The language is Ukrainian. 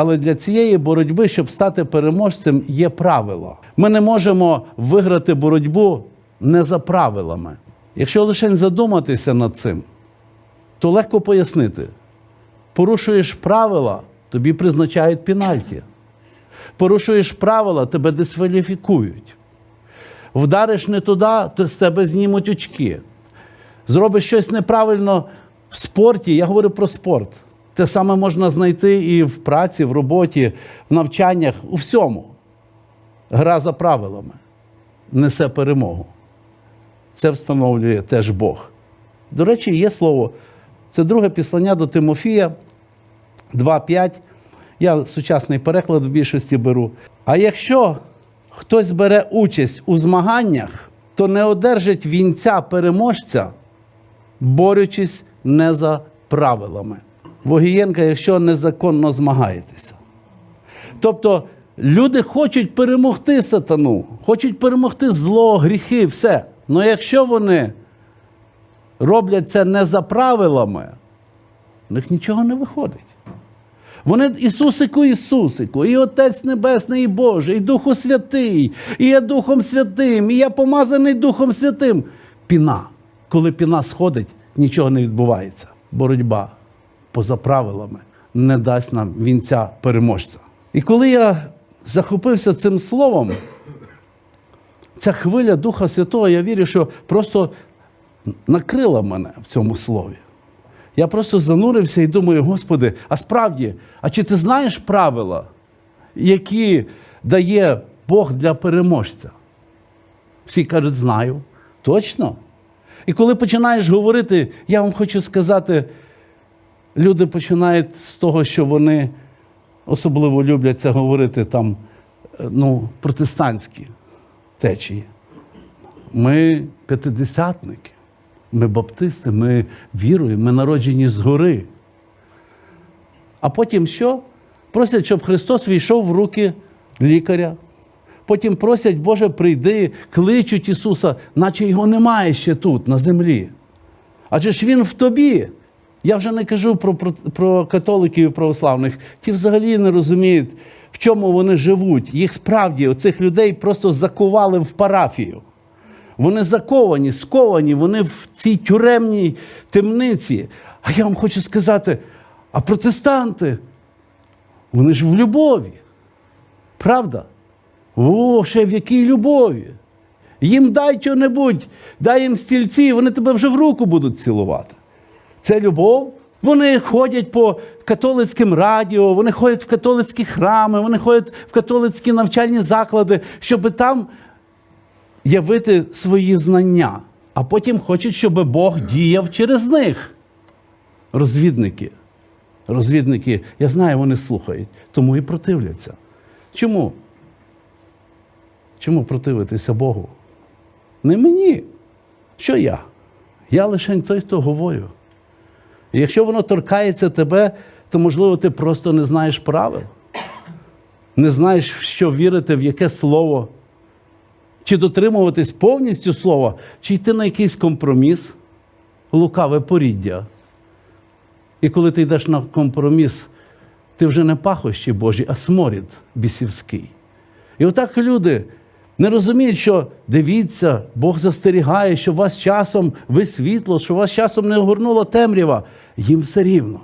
Але для цієї боротьби, щоб стати переможцем, є правило. Ми не можемо виграти боротьбу не за правилами. Якщо лише задуматися над цим, то легко пояснити. Порушуєш правила, тобі призначають пенальті. Порушуєш правила, тебе дискваліфікують. Вдариш не туди, то з тебе знімуть очки. Зробиш щось неправильно в спорті, я говорю про спорт. Те саме можна знайти і в праці, в роботі, в навчаннях, у всьому. Гра за правилами несе перемогу. Це встановлює теж Бог. До речі, є слово. Це друге післання до Тимофія 2.5. Я сучасний переклад в більшості беру. А якщо хтось бере участь у змаганнях, то не одержить вінця переможця, борючись не за правилами. Вогієнка, якщо незаконно змагаєтеся. Тобто люди хочуть перемогти сатану, хочуть перемогти зло, гріхи, все. Але якщо вони роблять це не за правилами, у них нічого не виходить. Вони Ісусику, Ісусику, і Отець Небесний, і Божий, і Духу Святий, і я Духом Святим, і я помазаний Духом Святим. Піна. Коли піна сходить, нічого не відбувається. Боротьба поза правилами не дасть нам вінця переможця. І коли я захопився цим словом, ця хвиля Духа Святого, я вірю, що просто накрила мене в цьому слові. Я просто занурився і думаю, Господи, а справді, а чи ти знаєш правила, які дає Бог для переможця? Всі кажуть, знаю. Точно. І коли починаєш говорити, я вам хочу сказати, люди починають з того, що вони особливо люблять це говорити там, е, ну, протестантські течії. Ми п'ятидесятники, ми баптисти, ми віруємо, ми народжені згори. А потім що? Просять, щоб Христос війшов в руки лікаря. Потім просять, Боже, прийди, кличуть Ісуса, наче його немає ще тут, на землі. Адже ж Він в тобі. Я вже не кажу про, про, про католиків і православних. Ті взагалі не розуміють, в чому вони живуть. Їх справді, оцих людей просто закували в парафію. Вони заковані, сковані, вони в цій тюремній темниці. А я вам хочу сказати: а протестанти, вони ж в любові. Правда? О, ще в якій любові. Їм дай чого-небудь, дай їм стільці, вони тебе вже в руку будуть цілувати. Це любов. Вони ходять по католицьким радіо, вони ходять в католицькі храми, вони ходять в католицькі навчальні заклади, щоб там явити свої знання. А потім хочуть, щоб Бог діяв через них. Розвідники. Розвідники, я знаю, вони слухають, тому і противляться. Чому? Чому противитися Богу? Не мені. Що я? Я лише той, хто говорю. Якщо воно торкається тебе, то, можливо, ти просто не знаєш правил, не знаєш, в що вірити, в яке слово, чи дотримуватись повністю слова, чи йти на якийсь компроміс, лукаве поріддя. І коли ти йдеш на компроміс, ти вже не пахощі Божі, а сморід бісівський. І отак люди не розуміють, що дивіться, Бог застерігає, що вас часом ви світло, що вас часом не огорнула темрява. Їм все рівно.